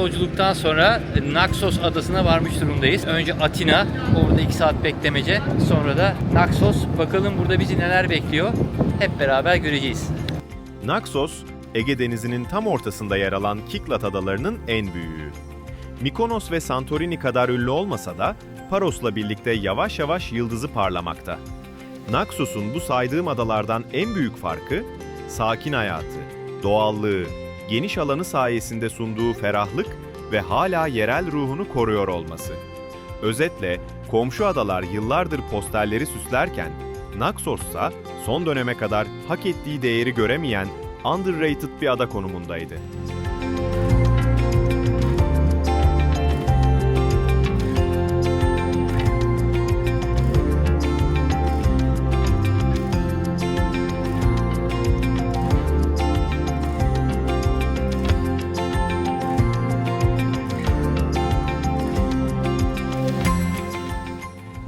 Yolculuktan sonra Naxos adasına varmış durumdayız. Önce Atina, orada 2 saat beklemece. Sonra da Naxos. Bakalım burada bizi neler bekliyor. Hep beraber göreceğiz. Naxos, Ege Denizi'nin tam ortasında yer alan Kiklat adalarının en büyüğü. Mikonos ve Santorini kadar ünlü olmasa da Paros'la birlikte yavaş yavaş yıldızı parlamakta. Naxos'un bu saydığım adalardan en büyük farkı, sakin hayatı, doğallığı, geniş alanı sayesinde sunduğu ferahlık ve hala yerel ruhunu koruyor olması. Özetle, komşu adalar yıllardır posterleri süslerken, Naxos ise son döneme kadar hak ettiği değeri göremeyen underrated bir ada konumundaydı.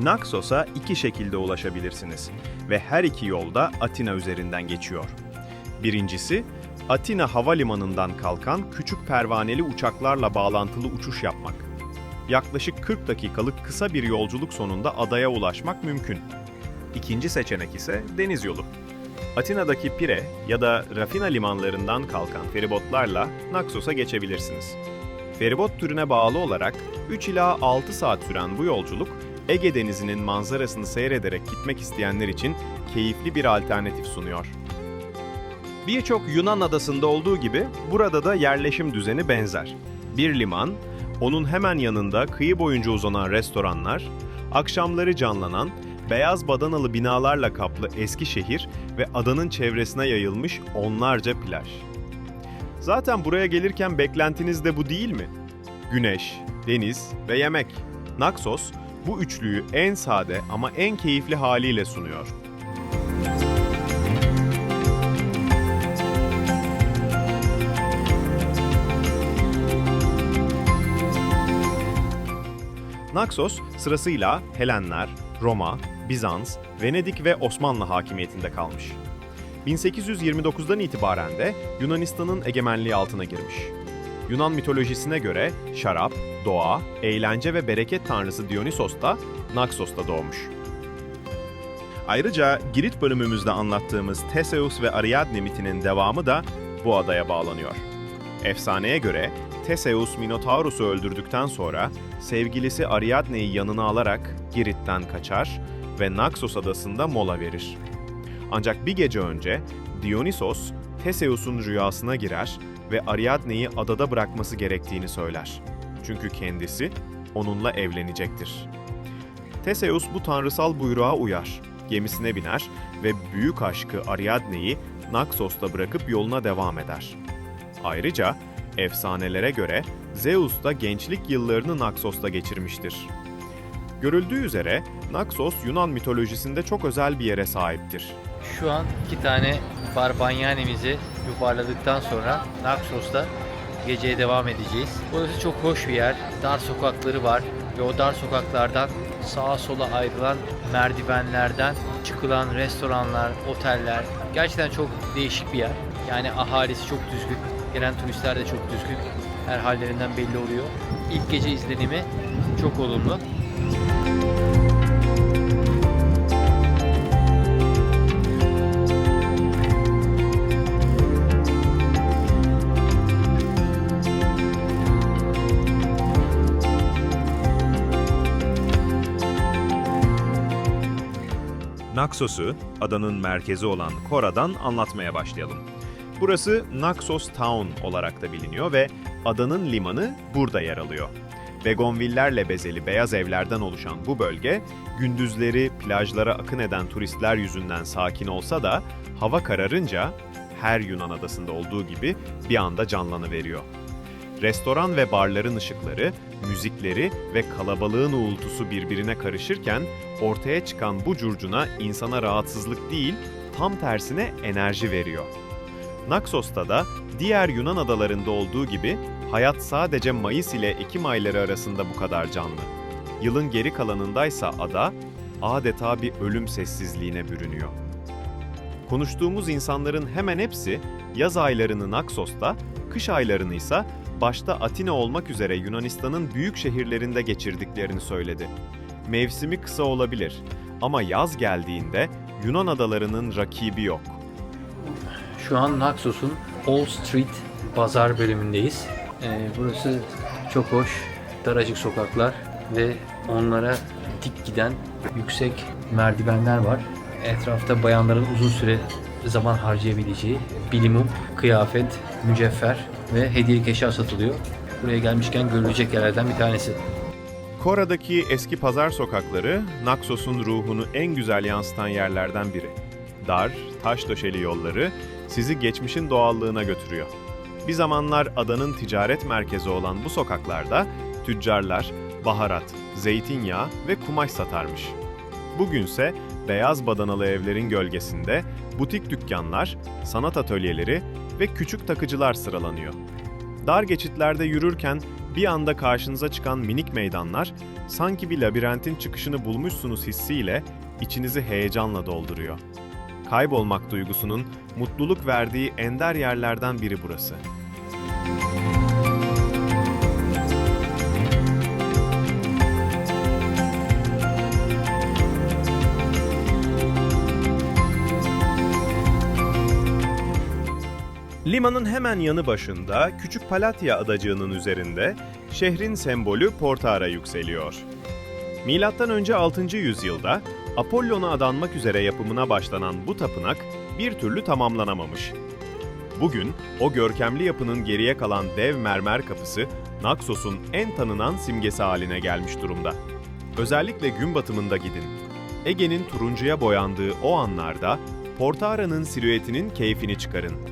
Naxos'a iki şekilde ulaşabilirsiniz ve her iki yolda Atina üzerinden geçiyor. Birincisi, Atina Havalimanı'ndan kalkan küçük pervaneli uçaklarla bağlantılı uçuş yapmak. Yaklaşık 40 dakikalık kısa bir yolculuk sonunda adaya ulaşmak mümkün. İkinci seçenek ise deniz yolu. Atina'daki Pire ya da Rafina limanlarından kalkan feribotlarla Naxos'a geçebilirsiniz. Feribot türüne bağlı olarak 3 ila 6 saat süren bu yolculuk Ege Denizi'nin manzarasını seyrederek gitmek isteyenler için keyifli bir alternatif sunuyor. Birçok Yunan adasında olduğu gibi burada da yerleşim düzeni benzer. Bir liman, onun hemen yanında kıyı boyunca uzanan restoranlar, akşamları canlanan, beyaz badanalı binalarla kaplı eski şehir ve adanın çevresine yayılmış onlarca plaj. Zaten buraya gelirken beklentiniz de bu değil mi? Güneş, deniz ve yemek. Naxos bu üçlüyü en sade ama en keyifli haliyle sunuyor. Naxos sırasıyla Helenler, Roma, Bizans, Venedik ve Osmanlı hakimiyetinde kalmış. 1829'dan itibaren de Yunanistan'ın egemenliği altına girmiş. Yunan mitolojisine göre şarap, doğa, eğlence ve bereket tanrısı Dionysos da Naxos'ta doğmuş. Ayrıca Girit bölümümüzde anlattığımız Theseus ve Ariadne mitinin devamı da bu adaya bağlanıyor. Efsaneye göre Theseus Minotaurus'u öldürdükten sonra sevgilisi Ariadne'yi yanına alarak Girit'ten kaçar ve Naxos adasında mola verir. Ancak bir gece önce Dionysos, Theseus'un rüyasına girer ve Ariadne'yi adada bırakması gerektiğini söyler. Çünkü kendisi onunla evlenecektir. Theseus bu tanrısal buyruğa uyar, gemisine biner ve büyük aşkı Ariadne'yi Naxos'ta bırakıp yoluna devam eder. Ayrıca efsanelere göre Zeus da gençlik yıllarını Naxos'ta geçirmiştir. Görüldüğü üzere Naxos Yunan mitolojisinde çok özel bir yere sahiptir. Şu an iki tane barbanyanemizi yuvarladıktan sonra Naxos'ta geceye devam edeceğiz. Burası çok hoş bir yer. Dar sokakları var ve o dar sokaklardan sağa sola ayrılan merdivenlerden çıkılan restoranlar, oteller. Gerçekten çok değişik bir yer. Yani ahalisi çok düzgün. Gelen turistler de çok düzgün. Her hallerinden belli oluyor. İlk gece izlenimi çok olumlu. Naxos'u, adanın merkezi olan Kora'dan anlatmaya başlayalım. Burası Naxos Town olarak da biliniyor ve adanın limanı burada yer alıyor. Begonvillerle bezeli beyaz evlerden oluşan bu bölge, gündüzleri plajlara akın eden turistler yüzünden sakin olsa da hava kararınca her Yunan adasında olduğu gibi bir anda canlanıveriyor. Restoran ve barların ışıkları, müzikleri ve kalabalığın uğultusu birbirine karışırken ortaya çıkan bu curcuna insana rahatsızlık değil, tam tersine enerji veriyor. Naxos'ta da diğer Yunan adalarında olduğu gibi hayat sadece Mayıs ile Ekim ayları arasında bu kadar canlı. Yılın geri kalanındaysa ada adeta bir ölüm sessizliğine bürünüyor. Konuştuğumuz insanların hemen hepsi yaz aylarını Naxos'ta, kış aylarını ise başta Atina olmak üzere Yunanistan'ın büyük şehirlerinde geçirdiklerini söyledi. Mevsimi kısa olabilir ama yaz geldiğinde Yunan adalarının rakibi yok. Şu an Naxos'un All Street pazar bölümündeyiz. Ee, burası çok hoş, daracık sokaklar ve onlara dik giden yüksek merdivenler var. Etrafta bayanların uzun süre zaman harcayabileceği bilimum, kıyafet, mücevher ve hediyelik eşya satılıyor. Buraya gelmişken görülecek yerlerden bir tanesi. Kora'daki eski pazar sokakları Naxos'un ruhunu en güzel yansıtan yerlerden biri. Dar, taş döşeli yolları sizi geçmişin doğallığına götürüyor. Bir zamanlar adanın ticaret merkezi olan bu sokaklarda tüccarlar baharat, zeytinyağı ve kumaş satarmış. Bugünse beyaz badanalı evlerin gölgesinde butik dükkanlar, sanat atölyeleri ve küçük takıcılar sıralanıyor. Dar geçitlerde yürürken bir anda karşınıza çıkan minik meydanlar sanki bir labirentin çıkışını bulmuşsunuz hissiyle içinizi heyecanla dolduruyor. Kaybolmak duygusunun mutluluk verdiği ender yerlerden biri burası. Limanın hemen yanı başında Küçük Palatya adacığının üzerinde şehrin sembolü Portara yükseliyor. Milattan önce 6. yüzyılda Apollon'a adanmak üzere yapımına başlanan bu tapınak bir türlü tamamlanamamış. Bugün o görkemli yapının geriye kalan dev mermer kapısı Naxos'un en tanınan simgesi haline gelmiş durumda. Özellikle gün batımında gidin. Ege'nin turuncuya boyandığı o anlarda Portara'nın silüetinin keyfini çıkarın.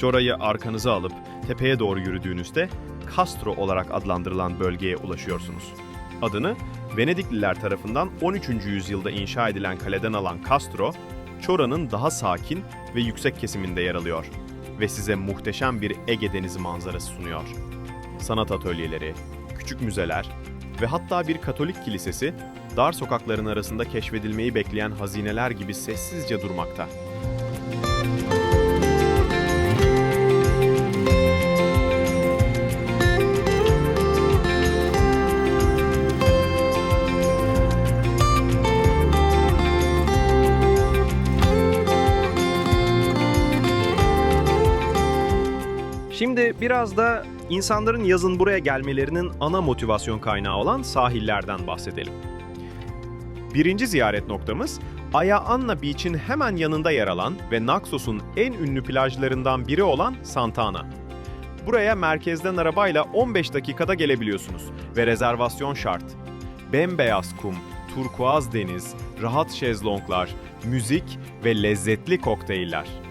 Cora'yı arkanıza alıp tepeye doğru yürüdüğünüzde Castro olarak adlandırılan bölgeye ulaşıyorsunuz. Adını Venedikliler tarafından 13. yüzyılda inşa edilen kaleden alan Castro, Çora'nın daha sakin ve yüksek kesiminde yer alıyor ve size muhteşem bir Ege Denizi manzarası sunuyor. Sanat atölyeleri, küçük müzeler ve hatta bir Katolik kilisesi dar sokakların arasında keşfedilmeyi bekleyen hazineler gibi sessizce durmakta. Şimdi biraz da insanların yazın buraya gelmelerinin ana motivasyon kaynağı olan sahillerden bahsedelim. Birinci ziyaret noktamız Aya Anna Beach'in hemen yanında yer alan ve Naxos'un en ünlü plajlarından biri olan Santana. Buraya merkezden arabayla 15 dakikada gelebiliyorsunuz ve rezervasyon şart. Bembeyaz kum, turkuaz deniz, rahat şezlonglar, müzik ve lezzetli kokteyller.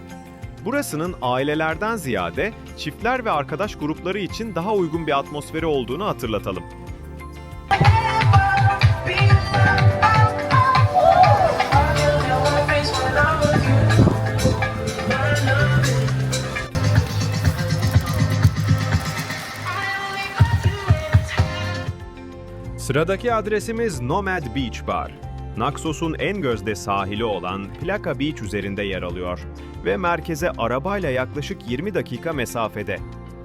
Burasının ailelerden ziyade çiftler ve arkadaş grupları için daha uygun bir atmosferi olduğunu hatırlatalım. Sıradaki adresimiz Nomad Beach Bar. Naxos'un en gözde sahili olan Plaka Beach üzerinde yer alıyor ve merkeze arabayla yaklaşık 20 dakika mesafede.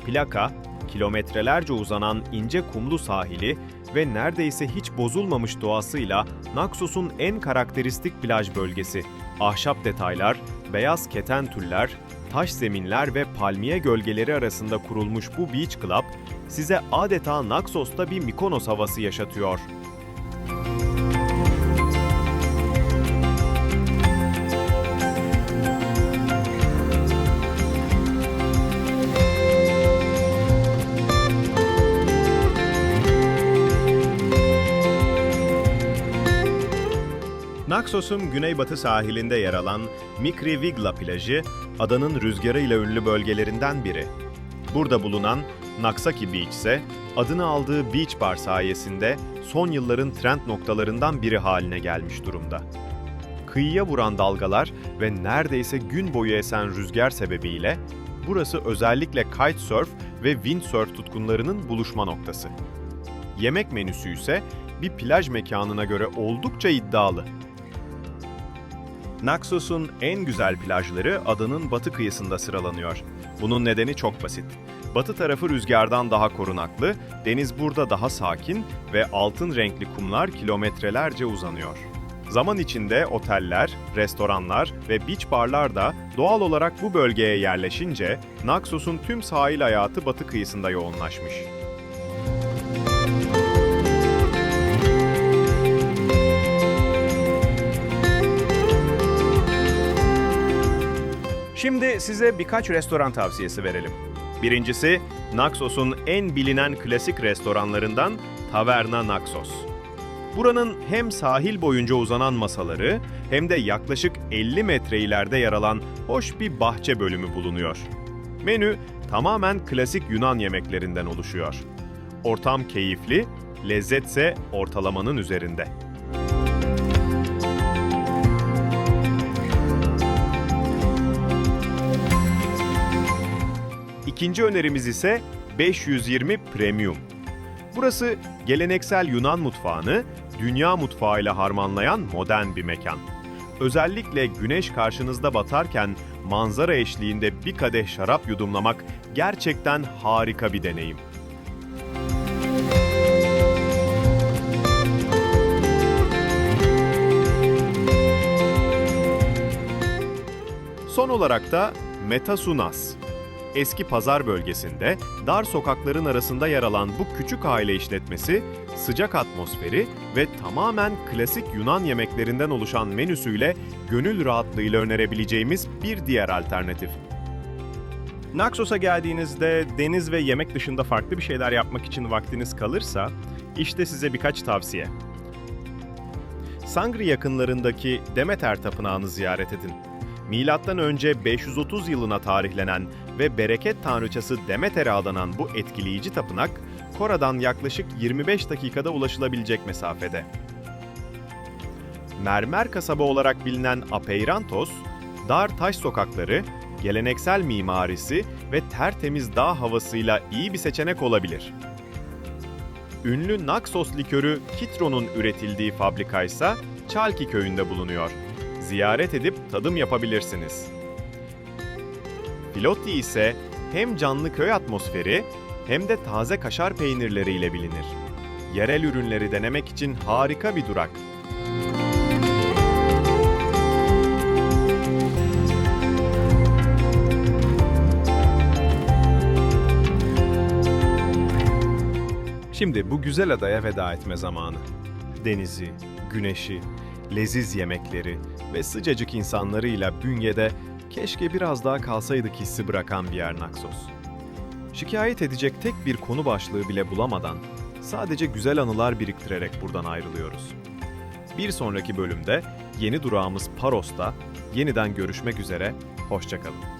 Plaka, kilometrelerce uzanan ince kumlu sahili ve neredeyse hiç bozulmamış doğasıyla Naxos'un en karakteristik plaj bölgesi. Ahşap detaylar, beyaz keten tüller, taş zeminler ve palmiye gölgeleri arasında kurulmuş bu Beach Club, size adeta Naxos'ta bir Mikonos havası yaşatıyor. Naxos'un güneybatı sahilinde yer alan Mikri Vigla plajı, adanın rüzgarıyla ünlü bölgelerinden biri. Burada bulunan Naksaki Beach ise adını aldığı beach bar sayesinde son yılların trend noktalarından biri haline gelmiş durumda. Kıyıya vuran dalgalar ve neredeyse gün boyu esen rüzgar sebebiyle burası özellikle kitesurf ve windsurf tutkunlarının buluşma noktası. Yemek menüsü ise bir plaj mekanına göre oldukça iddialı. Naxos'un en güzel plajları adanın batı kıyısında sıralanıyor. Bunun nedeni çok basit. Batı tarafı rüzgardan daha korunaklı, deniz burada daha sakin ve altın renkli kumlar kilometrelerce uzanıyor. Zaman içinde oteller, restoranlar ve beach barlar da doğal olarak bu bölgeye yerleşince Naxos'un tüm sahil hayatı batı kıyısında yoğunlaşmış. Şimdi size birkaç restoran tavsiyesi verelim. Birincisi, Naxos'un en bilinen klasik restoranlarından Taverna Naxos. Buranın hem sahil boyunca uzanan masaları hem de yaklaşık 50 metre ileride yer alan hoş bir bahçe bölümü bulunuyor. Menü tamamen klasik Yunan yemeklerinden oluşuyor. Ortam keyifli, lezzetse ortalamanın üzerinde. İkinci önerimiz ise 520 Premium. Burası geleneksel Yunan mutfağını dünya mutfağıyla harmanlayan modern bir mekan. Özellikle güneş karşınızda batarken manzara eşliğinde bir kadeh şarap yudumlamak gerçekten harika bir deneyim. Son olarak da Metasunas. Eski pazar bölgesinde dar sokakların arasında yer alan bu küçük aile işletmesi sıcak atmosferi ve tamamen klasik Yunan yemeklerinden oluşan menüsüyle gönül rahatlığıyla önerebileceğimiz bir diğer alternatif. Naxos'a geldiğinizde deniz ve yemek dışında farklı bir şeyler yapmak için vaktiniz kalırsa, işte size birkaç tavsiye. Sangri yakınlarındaki Demeter Tapınağı'nı ziyaret edin. Milattan önce 530 yılına tarihlenen ve bereket tanrıçası Demeter'e adanan bu etkileyici tapınak, Kora'dan yaklaşık 25 dakikada ulaşılabilecek mesafede. Mermer kasaba olarak bilinen Apeirantos, dar taş sokakları, geleneksel mimarisi ve tertemiz dağ havasıyla iyi bir seçenek olabilir. Ünlü Naxos likörü Kitro'nun üretildiği fabrika ise Çalki köyünde bulunuyor. Ziyaret edip tadım yapabilirsiniz. Filotti ise hem canlı köy atmosferi hem de taze kaşar peynirleriyle bilinir. Yerel ürünleri denemek için harika bir durak. Şimdi bu güzel adaya veda etme zamanı. Denizi, güneşi, leziz yemekleri ve sıcacık insanlarıyla bünyede keşke biraz daha kalsaydık hissi bırakan bir yer Naxos. Şikayet edecek tek bir konu başlığı bile bulamadan sadece güzel anılar biriktirerek buradan ayrılıyoruz. Bir sonraki bölümde yeni durağımız Paros'ta yeniden görüşmek üzere, hoşçakalın.